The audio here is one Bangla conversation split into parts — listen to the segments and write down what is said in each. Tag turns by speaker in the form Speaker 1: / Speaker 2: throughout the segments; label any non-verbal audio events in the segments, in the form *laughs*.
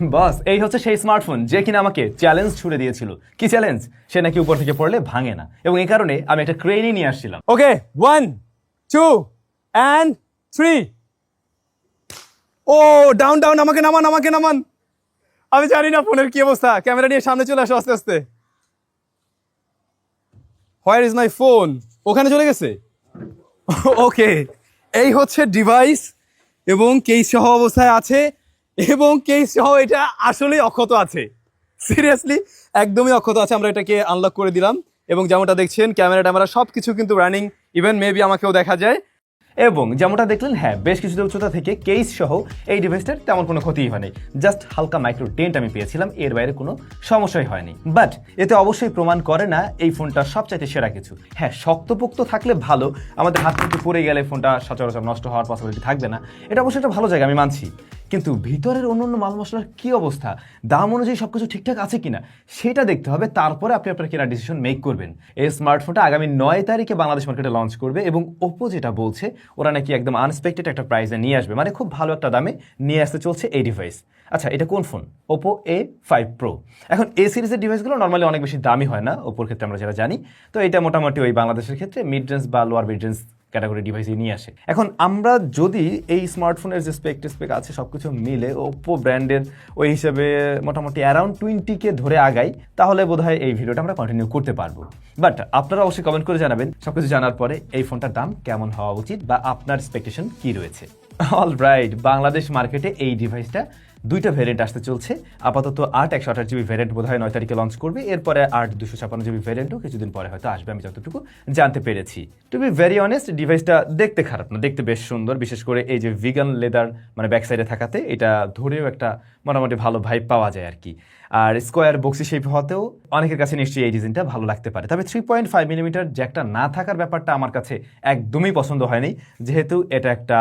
Speaker 1: বস, এই হচ্ছে সেই স্মার্টফোন যে কিনা আমাকে চ্যালেঞ্জ ছুড়ে দিয়েছিল। কি চ্যালেঞ্জ সে নাকি উপর থেকে পড়লে ভাঙে না। এবং এই কারণে আমি একটা ক্রেনই নিয়ে আসছিলাম।
Speaker 2: Okay one two and three O down down আমাকে নামান আমাকে নামান। আমি জানি না ফোনের কি অবস্থা। ক্যামেরা নিয়ে সামনে চলে আসো আস্তে আস্তে। হোয়ার ইজ মাই ফোন ওখানে চলে গেছে? *laughs* ওকে এই হচ্ছে ডিভাইস এবং কেস সহ অবস্থায় আছে। এবং কেস সহ এটা আসলেই অক্ষত আছে। সিরিয়াসলি একদমই অক্ষত আছে। আমরা এটাকে আনলক করে দিলাম এবং যেমনটা দেখছেন ক্যামেরা ট্যামেরা সব কিছু কিন্তু রানিং ইভেন মেবি আমাকেও দেখা যায়।
Speaker 1: এবং যেমনটা দেখলেন হ্যাঁ বেশ কিছুটা উচ্চতা থেকে কেস সহ এই ডিভাইসটার তেমন কোনো ক্ষতিই হয়নি। জাস্ট হালকা মাইক্রো ডেন্ট আমি পেয়েছিলাম, এর বাইরে কোনো সমস্যাই হয়নি। বাট এতে অবশ্যই প্রমাণ করে না এই ফোনটা সবচাইতে সেরা কিছু। হ্যাঁ শক্তপোক্ত থাকলে ভালো, আমাদের হাত থেকে পড়ে গেলে ফোনটা সচরাচর নষ্ট হওয়ার পসিবিলিটি থাকবে না। এটা অবশ্যই একটা ভালো জায়গা, আমি মানছি। কিন্তু ভিতরের অন্য অন্য মাল মশলার কি অবস্থা? দাম অনুযায়ী সব কিছু ঠিকঠাক আছে কিনা? সেটা দেখতে হবে, তারপরে আপনি আপনার কেনার ডিসিশন মেক করবেন। এই স্মার্টফোনটা আগামী নয় তারিখে বাংলাদেশ মার্কেটে লঞ্চ করবে এবং ওপো যেটা বলছে, ওরা নাকি একদম আনএক্সপেক্টেড একটা প্রাইসে নিয়ে আসবে। মানে খুব ভালো একটা দামে নিয়ে আসতে চলছে এই ডিভাইস আচ্ছা এটা কোন phone Oppo A five pro এখন এ সিরিজের ডিভাইসগুলো নর্মালি অনেক বেশি দামি হয় না ওপোর ক্ষেত্রে আমরা যেটা জানি। তো এটা মোটামুটি ওই বাংলাদেশের ক্ষেত্রে মিড রেঞ্জ বা লোয়ার মিড রেঞ্জ ক্যাটাগরি ডিভাইসই নিয়ে আসে। এখন আমরা যদি এই স্মার্টফোনের যে স্পেক টেস্পেক আছে সব কিছু মিলে ওপো ব্র্যান্ডের ওই হিসেবে মোটামুটি অ্যারাউন্ড টোয়েন্টিকে ধরে আগাই, তাহলে বোধহয় এই ভিডিওটা আমরা কন্টিনিউ করতে পারব। বাট আপনারা অবশ্যই কমেন্ট করে জানাবেন সব কিছু জানার পরে এই ফোনটার দাম কেমন হওয়া উচিত বা আপনার এক্সপেকটেশন কি রয়েছে? অল রাইট বাংলাদেশ মার্কেটে এই ডিভাইসটা দুইটা ভেরিয়েন্ট আসতে চলছে। আপাতত আট একশো আঠাশ জিবি ভ্যারিয়েন্ট বোধ হয় নয় তারিখে লঞ্চ করবে। এরপরে আট দুশো ছাপান্ন জিবি ভ্যারিয়েন্টও কিছুদিন পরে হয়তো আসবে, আমি যতটুকু জানতে পেরেছি। টু বি ভেরি অনেস্ট ডিভাইসটা দেখতে খারাপ না, দেখতে বেশ সুন্দর। বিশেষ করে এই যে ভিগান লেদার মানে ব্যাকসাইডে থাকাতে, এটা ধরেও একটা মোটামুটি ভালো ভাইব পাওয়া যায় আর কি। আর স্কোয়ার বক্সি শেপ হতেও অনেকের কাছে নিশ্চয়ই এই ডিজাইনটা ভালো লাগতে পারে। তবে থ্রি পয়েন্ট ফাইভ মিলিমিটার জ্যাকটা না থাকার ব্যাপারটা আমার কাছে একদমই পছন্দ হয়নি। যেহেতু এটা একটা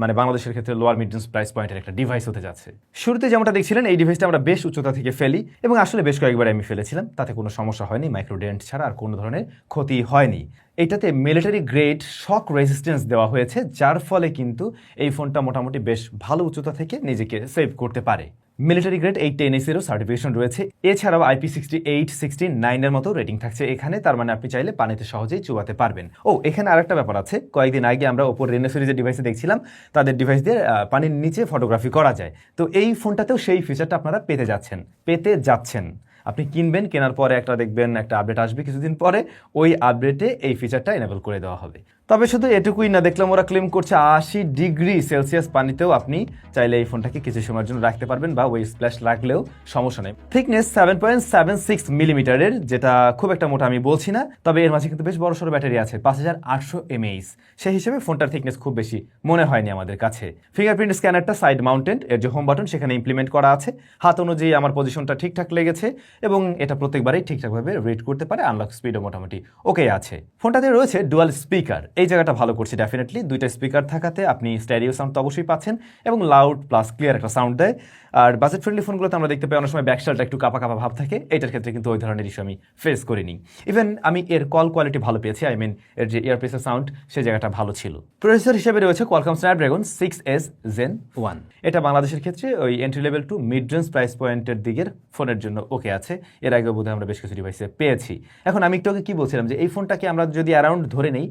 Speaker 1: মানে বাংলাদেশের ক্ষেত্রে লোয়ার মিড রেঞ্জ প্রাইস পয়েন্টের একটা ডিভাইস হতে যাচ্ছে। শুরুতে যেমনটা দেখছিলেন, এই ডিভাইসটা আমরা বেশ উচ্চতা থেকে ফেলি এবং আসলে বেশ কয়েকবার আমি ফেলেছিলাম। তাতে কোনো সমস্যা হয়নি মাইক্রোডেন্ট ছাড়া আর কোনো ধরনের ক্ষতি হয়নি। এটাতে মিলিটারি গ্রেড শক রেজিস্ট্যান্স দেওয়া হয়েছে, যার ফলে কিন্তু এই ফোনটা মোটামুটি বেশ ভালো উচ্চতা থেকে নিজেকে সেভ করতে পারে। মিলিটারি গ্রেড এই টেন এসেরও সার্টিফিকেশন রয়েছে। এছাড়াও আইপি সিক্সটি এইট সিক্সটি নাইনের মতো রেটিং থাকছে এখানে। তার মানে আপনি চাইলে পানিতে সহজেই চুবাতে পারবেন। ও, এখানে আরেকটা ব্যাপার আছে। কয়েকদিন আগে আমরা ওপর রেনো সিরিজের ডিভাইসে দেখছিলাম, তাদের ডিভাইস দিয়ে পানির নিচে ফটোগ্রাফি করা যায়। তো এই ফোনটাতেও সেই ফিচারটা আপনারা পেতে যাচ্ছেন পেতে যাচ্ছেন। আপনি কিনবেন, কেনার পরে একটা দেখবেন, একটা আপডেট আসবে কিছুদিন পরে। ওই আপডেটে এই ফিচারটা এনেবল করে দেওয়া হবে। তবে শুধু এটুকুই না, দেখলাম ওরা ক্লেম করছে আশি ডিগ্রি সেলসিয়াস পানিতেও আপনি চাইলে এই ফোনটাকে কিছু সময়ের জন্য রাখতে পারবেন বা ওই স্প্ল্যাশ লাগলেও সমস্যা নেই। Thickness seven point seven six মিলিমিটারের যেটা খুব একটা মোটা আমি বলছি না, তবে এর মাঝে কিন্তু বেশ বড় সড়ো ব্যাটারি আছে, পাঁচ হাজার আটশো এমএইচ। সেই হিসেবে ফোনটার থিকনেস খুব বেশি মনে হয়নি আমাদের কাছে। ফিঙ্গারপ্রিন্ট স্ক্যানারটা সাইড মাউন্টেড এর যে হোম বাটন সেখানে ইমপ্লিমেন্ট করা আছে। হাত অনুযায়ী আমার পজিশনটা ঠিকঠাক লেগেছে এবং এটা প্রত্যেকবারই ঠিকঠাকভাবে রিড করতে পারে আনলক স্পিডও মোটামুটি ওকে আছে। ফোনটাতে রয়েছে ডুয়াল স্পিকার এই জায়গাটা ভালো করছে ডেফিনেটলি দুইটা স্পিকার থাকাতে আপনি স্ট্যারিও সাউন্ড তো অবশ্যই পাচ্ছেন এবং লাউড প্লাস ক্লিয়ার একটা সাউন্ড দেয়। আর বাজেট ফ্রেন্ডলি ফোনগুলোতে আমরা দেখতে পাই অনেক সময় ব্যাকশালটা একটু কাপা কাপা ভাব থাকে, এটার ক্ষেত্রে কিন্তু ওই ধরনের ইস্যু আমি ফেস করিনি ইভেন আমি এর কল কোয়ালিটি ভালো পেয়েছি আই মিন এর যে ইয়ারপিসের সাউন্ড সেই জায়গাটা ভালো ছিল। প্রসেসর হিসেবে রয়েছে Qualcomm Snapdragon six S gen one এটা বাংলাদেশের ক্ষেত্রে ওই entry level to mid range price পয়েন্টের দিকের ফোনের জন্য ওকে আছে। এর আগে বোধহয় আমরা বেশ কিছু ডিভাইসে পেয়েছি। এখন আমি একটু কি বলছিলাম যে, এই ফোনটাকে আমরা যদি অ্যারাউন্ড ধরে নেই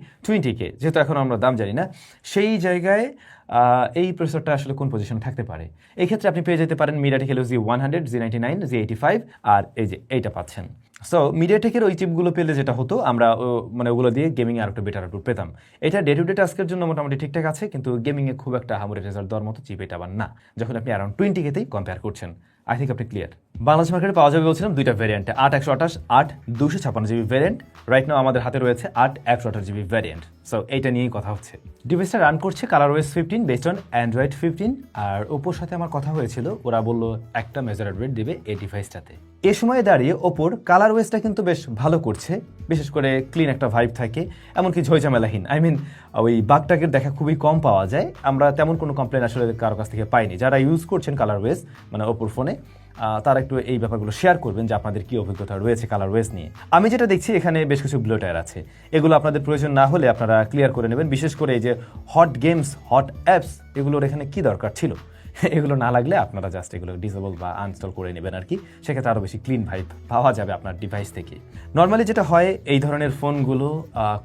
Speaker 1: টোয়েন্টিকে যেহেতু এখন আমরা দাম জানি না, সেই জায়গায় এই প্রসেসরটা আসলে কোন পজিশনে থাকতে পারে? এই ক্ষেত্রে আপনি পেয়ে যেতে পারেন MediaTek Helio G one hundred G ninety nine G eighty five আর এই যে এইটা পাচ্ছেন। সো মিডিয়াটেকের ওই চিপগুলো পেলে যেটা হতো, আমরা মানে ওগুলো দিয়ে গেমিং আর একটু বেটার আউটপুট পেতাম। এটা ডে টু ডে টাস্কের জন্য মোটামুটি ঠিকঠাক আছে, কিন্তু গেমিংয়ে খুব একটা হামুরে রেজাল্ট দেওয়ার মতো চিপ এটা আবার না, যখন আপনি অ্যারাউন্ড টোয়েন্টি কেতেই কম্পেয়ার করছেন। আই থিঙ্ক আপনি ক্লিয়ার বাংলাদেশ মার্কেটে পাওয়া যাবে বলছিলাম দুইটা ভ্যারিয়েন্টে আট একশো আঠাশ, আট দুশো ছাপান্ন জিবি ভ্যারিয়েন্ট রাইট নাও আমাদের হাতে রয়েছে আট একশো আঠাশ জিবি ভ্যারিয়েন্ট সো এইটা নিয়েই কথা হচ্ছে। ডিভাইসটা রান করছে Color OS fifteen based on Android fifteen আর ওপোর সাথে আমার কথা হয়েছিল, ওরা বলল একটা মেজার রেট দিবে এই ডিভাইসটাতে এ সময়ে দাঁড়িয়ে ওপোর কালার ওয়েসটা কিন্তু বেশ ভালো করছে। বিশেষ করে ক্লিন একটা ভাইব থাকে, এমনকি ঝইঝামেলাহীন। আই মিন ওই বাগটাকের দেখা খুবই কম পাওয়া যায়। আমরা তেমন কোনো কমপ্লেন আসলে কারও কাছ থেকে পাইনি। যারা ইউজ করছেন কালার ওয়েস মানে ওপোর ফোনে তারা একটু এই ব্যাপারগুলো শেয়ার করবেন যে আপনাদের কি অভিজ্ঞতা রয়েছে কালার ওয়েজ নিয়ে। আমি যেটা দেখছি, এখানে বেশ কিছু ব্লো টায়ার আছে। এগুলো আপনাদের প্রয়োজন না হলে আপনারা ক্লিয়ার করে নেবেন। বিশেষ করে এই যে হট গেমস হট অ্যাপস এগুলোর এখানে কি দরকার ছিল? এগুলো না লাগলে আপনারা জাস্ট এগুলো ডিসেবল বা আনস্টল করে নেবেন আর কি। সেক্ষেত্রে আরও বেশি ক্লিন ভাইব পাওয়া যাবে আপনার ডিভাইস থেকে। নর্মালি যেটা হয়, এই ধরনের ফোনগুলো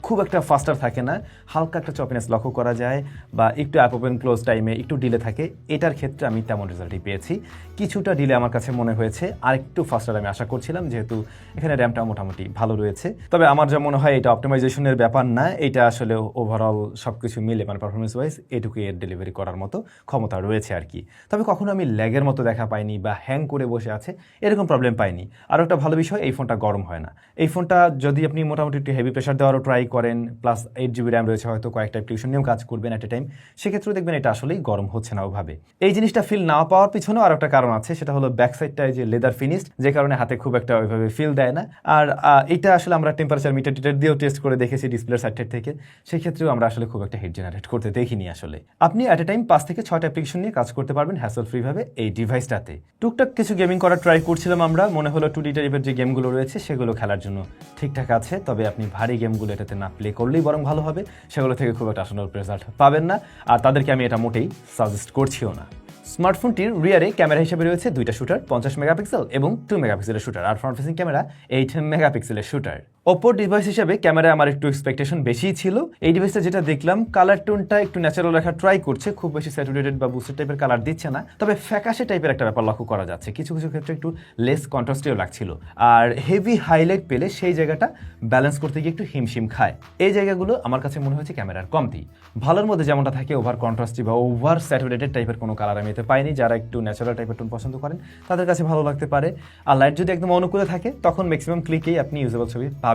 Speaker 1: খুব একটা ফাস্টার থাকে না। হালকা একটা চপিনেস লক্ষ্য করা যায় বা একটু অ্যাপ ওপেন ক্লোজ টাইমে একটু ডিলে থাকে, এটার ক্ষেত্রে আমি তেমন রেজাল্টই পেয়েছি। কিছুটা ডিলে আমার কাছে মনে হয়েছে আর একটু ফাস্টার আমি আশা করছিলাম, যেহেতু এখানে র্যামটা মোটামুটি ভালো রয়েছে। তবে আমার যা মনে হয়, এটা অপটিমাইজেশনের ব্যাপার না, এটা আসলে ওভারঅল সব কিছু মিলে মানে পারফরমেন্স ওয়াইজ এটুকু এর ডেলিভারি করার মতো ক্ষমতা রয়েছে আর কি। তবে কখনো আমি ল্যাগের মতো দেখা পাইনি বা হ্যাং করে বসে আছে, এরকম প্রবলেম পাইনি। আর একটা ভালো বিষয়, এই ফোনটা গরম হয় না। এই ফোনটা যদি আপনি মোটামুটি একটু হেভি প্রেশার দেওয়ারও ট্রাই করেন প্লাস এইট জিবি র্যাম রয়েছে, হয়তো কয়েকটা অ্যাপ্লিকেশন নিয়েও কাজ করবেন অ্যাট এ টাইম সেক্ষেত্রেও দেখবেন এটা আসলেই গরম হচ্ছে না ওভাবে। এই জিনিসটা ফিল না পাওয়ার পিছনেও আর একটা কারণ আছে, সেটা হলো ব্যাক সাইডটায় যে লেদার ফিনিশড যে কারণে হাতে খুব একটা ওইভাবে ফিল দেয় না। আর এটা আসলে আমরা টেম্পারেচার মিটার টিটার দিয়েও টেস্ট করে দেখেছি ডিসপ্লের সাইড থেকে, সেক্ষেত্রেও আমরা আসলে খুব একটা হিট জেনারেট করতে দেখিনি আসলে। আপনি অ্যাট এ টাইম পাঁচ থেকে ছয়টা অ্যাপ্লিকেশন নিয়ে কাজ করতে পারবেন হ্যাসল ফ্রি ভাবে এই ডিভাইসটাতে টুকটাক কিছু গেমিং করার ট্রাই করছিলাম আমরা, মনে হলো টু ডি টাইপের যে গেমগুলো রয়েছে সেগুলো খেলার জন্য ঠিকঠাক আছে, তবে আপনি ভারী গেমগুলো এটাতে না প্লে করলেই বরং ভালো হবে, সেগুলো থেকে খুব একটা আসন্ন রেজাল্ট পাবেন না, আর তাদেরকে আমি এটা মোটেই সাজেস্ট করছিও না। স্মার্টফোনটির রিয়ারে ক্যামেরা হিসেবে রয়েছে দুইটা শুটার পঞ্চাশ মেগাপিক্সেল এবং টু মেগাপিক্সেলের শুটার আর ফ্রন্ট ফেসিং ক্যামেরা এইট মেগাপিক্সেলের শুটার ওপো ডিভাইস হিসেবে ক্যামেরা আমার একটু এক্সপেকটেশন বেশিই ছিল। এই ডিভাইসটা যেটা দেখলাম কালার টোনটা একটু ন্যাচারাল রাখার ট্রাই করছে, খুব বেশি স্যাচুরেটেড বা বুস্টার টাইপের কালার দিচ্ছে না। তবে ফ্যাকাশে টাইপের একটা ব্যাপার লক্ষ্য করা যাচ্ছে। কিছু কিছু ক্ষেত্রে একটু লেস কন্ট্রাস্টেও লাগছিল। আর হেভি হাইলাইট পেলে সেই জায়গাটা ব্যালেন্স করতে গিয়ে একটু হিমশিম খায়। এই জায়গাগুলো আমার কাছে মনে হয়েছে ক্যামেরার কমতি। ভালোর মধ্যে যেমনটা থাকে ওভার কন্ট্রাস্টি বা ওভার স্যাচুরেটেড টাইপের কোনো কালার আমি এতে পাইনি। যারা একটু ন্যাচারাল টাইপের টোন পছন্দ করেন, তাদের কাছে ভালো লাগতে পারে। আর লাইট যদি একদম অনুকূলে থাকে, তখন ম্যাক্সিমাম ক্লিকেই আপনি ইউজেবল ছবি পাবেন।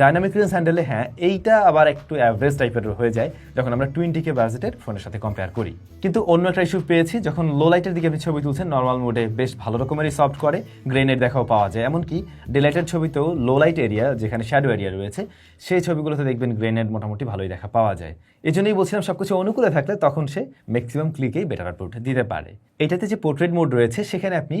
Speaker 1: ডাইনামিক রেঞ্জ হ্যান্ডেলে হ্যাঁ এইটা আবার একটু অ্যাভারেজ টাইপের হয়ে যায়, যখন আমরা টোয়েন্টি কে বাজেটের ফোনের সাথে কম্পেয়ার করি। কিন্তু অন্য একটা ইস্যু পেয়েছি, যখন লো লাইটের দিকে আপনি ছবি তুলছেন নর্মাল মোডে বেশ ভালো রকমেরই সফট করে গ্রেনের দেখাও পাওয়া যায়। এমনকি ডিলাইটের ছবিতেও লো লাইট এরিয়া যেখানে শ্যাডো এরিয়া রয়েছে, সেই ছবিগুলোতে দেখবেন গ্রেনের মোটামুটি ভালোই দেখা পাওয়া যায়। এই জন্যই বলছিলাম সবকিছু অনুকূলে থাকলে তখন সে ম্যাক্সিমাম ক্লিকেই বেটার আউটপুট দিতে পারে। এটাতে যে পোর্ট্রেট মোড রয়েছে, সেখানে আপনি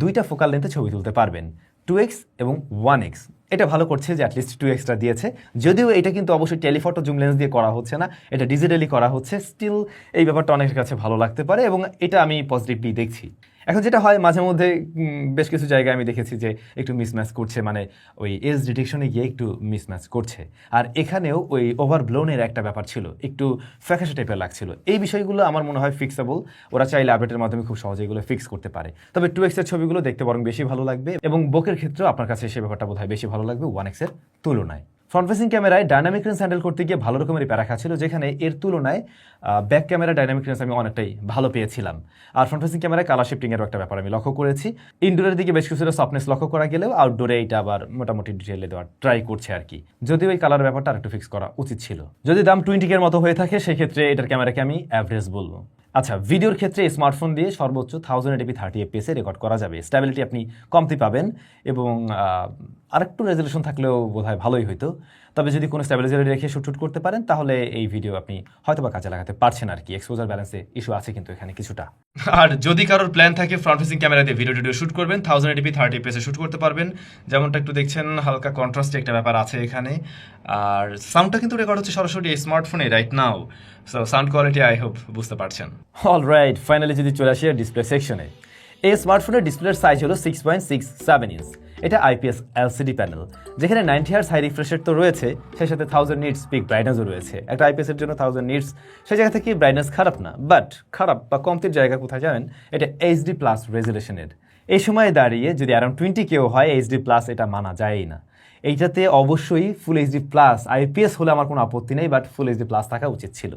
Speaker 1: দুইটা ফোকাল লেন্থে ছবি তুলতে পারবেন। টু এক্স এবং ওয়ান এক্স এটা ভালো করছে যে অ্যাটলিস্ট টু এক্সটা দিয়েছে। যদিও এটা কিন্তু অবশ্যই টেলিফটো জুম লেন্স দিয়ে করা হচ্ছে না, এটা ডিজিটালি করা হচ্ছে। স্টিল এই ব্যাপারটা অনেকের কাছে ভালো লাগতে পারে এবং এটা আমি পজিটিভলি দেখছি। এখন যেটা হয়, মাঝে মধ্যে বেশ কিছু জায়গায় আমি দেখেছি যে একটু মিসম্যাচ করছে মানে ওই এজ ডিটেকশনে গিয়ে একটু মিসম্যাচ করছে। আর এখানেও ওই ওভার ব্লোনের একটা ব্যাপার ছিল, একটু ফ্যাকাশে টাইপের লাগছিল। এই বিষয়গুলো আমার মনে হয় ফিক্সেবল ওরা চাইলে আপডেটের মাধ্যমে খুব সহজে এগুলো ফিক্স করতে পারে। তবে টু এক্সের ছবিগুলো দেখতে বরং বেশি ভালো লাগবে এবং বোকের ক্ষেত্রেও আপনার কাছে সে ব্যাপারটা বোধহয় বেশি ভালো লাগবে ওয়ান এক্সের তুলনায়। ফ্রন্ট ফেসিং ক্যামেরায় ডাইনামিক রেঞ্জ হ্যান্ডেল করতে গিয়ে ভালো রকমের প্যারাখা ছিল যেখানে এর তুলনায় ব্যাক ক্যামেরা ডাইনামিক রেঞ্জ আমি অনেকটাই ভালো পেয়েছিলাম। আর ফ্রন্ট ফেসিং ক্যামেরায় কালার শিফটিংয়ের একটা ব্যাপার আমি লক্ষ্য করেছি। ইনডোরের দিকে বেশ কিছুটা সফটনেস লক্ষ্য করা গেলেও আউটডোরে এটা আবার মোটামুটি ডিটেলে দেওয়ার ট্রাই করছে আর কি। যদিও এই কালার ব্যাপারটা আরেকটু ফিক্স করা উচিত ছিল। যদি দাম টোয়েন্টিকের মতো হয়ে থাকে, সেক্ষেত্রে এটার ক্যামেরাকে আমি অ্যাভারেজ বলব। আচ্ছা ভিডিওর ক্ষেত্রে স্মার্টফোন দিয়ে সর্বোচ্চ থাউজেন্ড এটিপি থার্টি এফপিএসে রেকর্ড করা যাবে। স্ট্যাবিলিটি আপনি কমতি পাবেন এবং আরেকটু রেজলিউশন থাকলেও বোধহয় ভালোই হইতো। তবে যদি কোনো স্ট্যাবিলাইজার রেখে শুট শুট করতে পারেন তাহলে এই ভিডিও আপনি হয়তো বা কাজে লাগাতে পারছেন আর কি। এক্সপোজার ব্যালেন্সে ইস্যু আছে কিন্তু এখানে কিছুটা।
Speaker 3: আর যদি কারোর প্ল্যান থাকে ফ্রন্ট ফেসিং ক্যামেরা দিয়ে ভিডিও টিডিও শুট করবেন থাউজেন্ড এটিপি থার্টি পেসে শুট করতে পারবেন। যেমনটা একটু দেখছেন হালকা কন্ট্রাস্টে একটা ব্যাপার আছে এখানে। আর সাউন্ডটা কিন্তু রেকর্ড হচ্ছে সরাসরি এই স্মার্টফোনে right now so sound quality I hope বুঝতে পারছেন।
Speaker 1: অল রাইট ফাইনালি যদি চলে আসি ডিসপ্লে সেকশনে এই স্মার্টফোনের ডিসপ্লের সাইজ হলো six point six seven inch এটা আইপিএস এলসিডি প্যানেল, যেখানে নাইনটি হার্স হাই রিফ্রেশের তো রয়েছে, সেই সাথে থাউজেন্ড নিটস পিক ব্রাইটনেসও রয়েছে। একটা আইপিএসের জন্য থাউজেন্ড নিটস সেই জায়গা থেকে ব্রাইটনেস খারাপ না বাট খারাপ বা কমতির জায়গা কোথায় যাবেন এটা এইচডি প্লাস রেজুলেশনের এই সময়ে দাঁড়িয়ে যদি অ্যারাউন্ড টোয়েন্টি কেও হয় এইচডি প্লাস এটা মানা যায়ই না। এইটাতে অবশ্যই ফুল এইচডি প্লাস আইপিএস হলে আমার কোনো আপত্তি নেই বাট ফুল এইচডি প্লাস থাকা উচিত ছিল।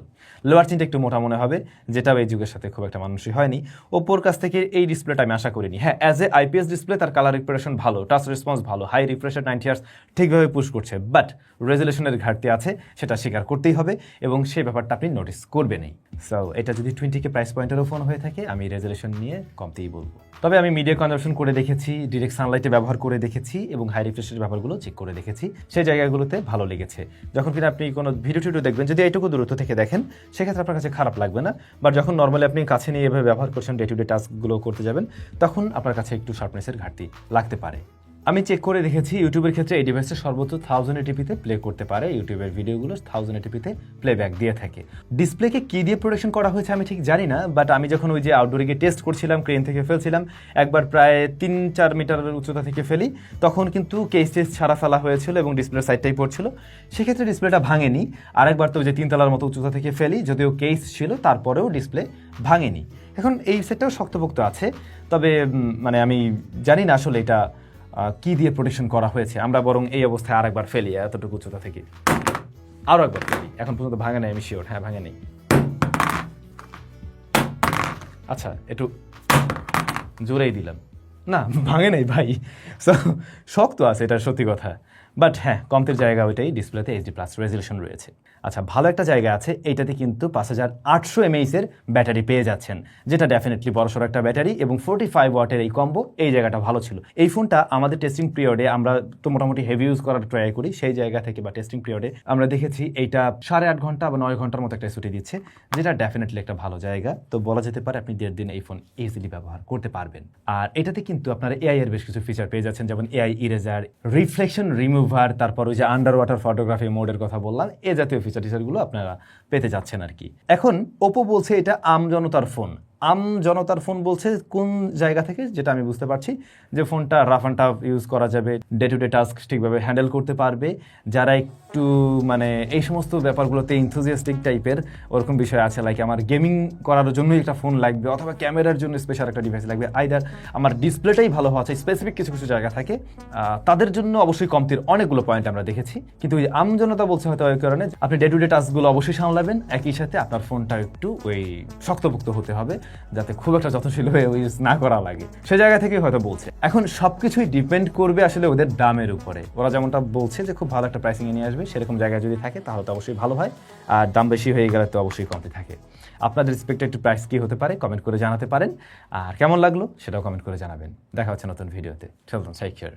Speaker 1: লোয়ার চিনটা একটু মোটা মনে হবে, যেটাও এই যুগের সাথে খুব একটা মানুষই হয়নি। ওপোর কাছ থেকে এই ডিসপ্লেটা আমি আশা করিনি। হ্যাঁ অ্যাজ এ আইপিএস ডিসপ্লে তার কালার রিপ্রেশন ভালো টাচ রেসপন্স ভালো high refresh rate ninety hertz ঠিকভাবে পুশ করছে বাট রেজুলেশনের ঘাটতি আছে, সেটা স্বীকার করতেই হবে, এবং সেই ব্যাপারটা আপনি নোটিস করবেনই। সো এটা যদি টোয়েন্টিকে প্রাইস পয়েন্টেরও ফোন হয়ে থাকে, আমি রেজুলেশন নিয়ে কমতেই বলব। তবে আমি মিডিয়া কনজাপশন করে দেখেছি ডিরেক্ট সানলাইটে ব্যবহার করে দেখেছি এবং হাই রিফ্রেশের ব্যাপারগুলো চেক করে দেখেছি। সেই জায়গাগুলোতে ভালো লেগেছে। যখন কিনা আপনি কোনো ভিডিও টিডিও দেখবেন, যদি এইটুকু দূরত্ব থেকে দেখেন, সেক্ষেত্রে আপনার কাছে খারাপ লাগবে না। বাট যখন নর্মালি আপনি কাছে নিয়ে এভাবে ব্যবহার করছেন ডে টু ডে টাস্কগুলো করতে যাবেন, তখন আপনার কাছে একটু শার্পনেসের ঘাটতি লাগতে পারে। আমি চেক করে দেখেছি ইউটিউবের ক্ষেত্রে এই ডিভাইসটা সর্বোচ্চ থাউজেন্ড এটিপিতে প্লে করতে পারে। ইউটিউবের ভিডিওগুলো থাউজেন্ড এটিপিতে প্লেব্যাক দিয়ে থাকে। ডিসপ্লেকে কী দিয়ে প্রোটেকশন করা হয়েছে আমি ঠিক জানি না বাট আমি যখন ওই যে আউটডোরে গিয়ে টেস্ট করছিলাম ক্রেন থেকে ফেলছিলাম, একবার প্রায় তিন চার মিটারের উচ্চতা থেকে ফেলি, তখন কিন্তু কেস টেস ছাড়া ফেলা হয়েছিল এবং ডিসপ্লের সাইডটাই পড়ছিল। সেক্ষেত্রে ডিসপ্লেটা ভাঙেনি। আরেকবার তো ওই যে তিনতলার মতো উচ্চতা থেকে ফেলি, যদিও কেস ছিল, তারপরেও ডিসপ্লে ভাঙেনি। এখন এই সেটটাও শক্তপোক্ত আছে, তবে মানে আমি জানি না আসলে এটা কি দিয়ে প্রোটেকশন করা হয়েছে? আমরা বরং এই অবস্থায় আরেকবার ফেলি, এতটুকু উচ্চতা থেকে। আরও একবার ফেলি। এখন পর্যন্ত ভাঙে নাই, আমি শিওর হ্যাঁ ভাঙে নেই। আচ্ছা একটু জোরেই দিলাম। না ভাঙে নাই ভাই। So, শক্ত আছে এটা সত্যি কথা। বাট হ্যাঁ কমতের জায়গা ওইটাই ডিসপ্লেতে এইচডি প্লাস রেজলিউশন রয়েছে। আচ্ছা ভালো একটা জায়গা আছে এইটাতে কিন্তু পাঁচ হাজার আটশো এমএইচের ব্যাটারি পেয়ে যাচ্ছেন যেটা ডেফিনেটলি বড়সড় একটা ব্যাটারি এবং ফোর্টি ফাইভ ওয়াটের এই কম্বো এই জায়গাটা ভালো ছিল। এই ফোনটা আমাদের টেস্টিং পিরিয়ডে আমরা তো মোটামুটি হেভি ইউজ করার ট্রাই করি সেই জায়গা থেকে বা টেস্টিং পিরিয়ডে আমরা দেখেছি এইটা সাড়ে আট ঘণ্টা বা নয় ঘণ্টার মতো একটা ছুটি দিচ্ছে যেটা ডেফিনেটলি একটা ভালো জায়গা। তো বলা যেতে পারে আপনি দেড় দিন এই ফোন ইজিলি ব্যবহার করতে পারবেন। আর এটাতে কিন্তু আপনারা এআই এর বেশ কিছু ফিচার পেয়ে যাচ্ছেন, যেমন এআই ইরেজার রিফ্লেকশন রিমুভার তারপর ওই যে আন্ডার ওয়াটার ফটোগ্রাফি মোডের কথা বললাম, এ জাতীয় ফিচার টিচারগুলো আপনারা পেতে যাচ্ছেন আর কি। এখন ওপো বলছে এটা আমজনতার ফোন আম জনতার ফোন বলছে কোন জায়গা থেকে, যেটা আমি বুঝতে পারছি, যে ফোনটা রাফ অ্যান্ড টাফ ইউজ করা যাবে ডে টু ডে টাস্ক ঠিকভাবে হ্যান্ডেল করতে পারবে। যারা একটু মানে এই সমস্ত ব্যাপারগুলোতে ইনথুজিয়াস্টিক টাইপের ওরকম বিষয় আছে লাইক আমার গেমিং করার জন্যই একটা ফোন লাগবে, অথবা ক্যামেরার জন্য স্পেশাল একটা ডিভাইস লাগবে। আইদার আমার ডিসপ্লেটাই ভালো হওয়া চাই স্পেসিফিক কিছু কিছু জায়গা থাকে তাদের জন্য অবশ্যই কমতির অনেকগুলো পয়েন্ট আমরা দেখেছি। কিন্তু ওই আমজনতা বলছে হয়তো ওই কারণে, আপনি ডে টু ডে টাস্কগুলো অবশ্যই সামলাবেন, একই সাথে আপনার ফোনটা একটু ওই শক্তপোক্ত হতে হবে। যাতে খুব একটা যত্নশীল হয়ে ইউজ না করা লাগে। সে জায়গা থেকে হয়তো বলছে। এখন সবকিছুই ডিপেন্ড করবে আসলে ওদের দামের উপরে। ওরা যেমনটা বলছে যে খুব ভালো একটা প্রাইসিং নিয়ে আসবে, সেরকম জায়গায় যদি থাকে তাহলে তো অবশ্যই ভালো হয়। আর দাম বেশি হয়ে গেলে তো অবশ্যই কমতে থাকে। আপনাদের রেসপেক্টেড একটু প্রাইস কি হতে পারে কমেন্ট করে জানাতে পারেন। আর কেমন লাগল সেটাও কমেন্ট করে জানাবেন। দেখা হচ্ছে নতুন ভিডিওতে চলুন সাইকের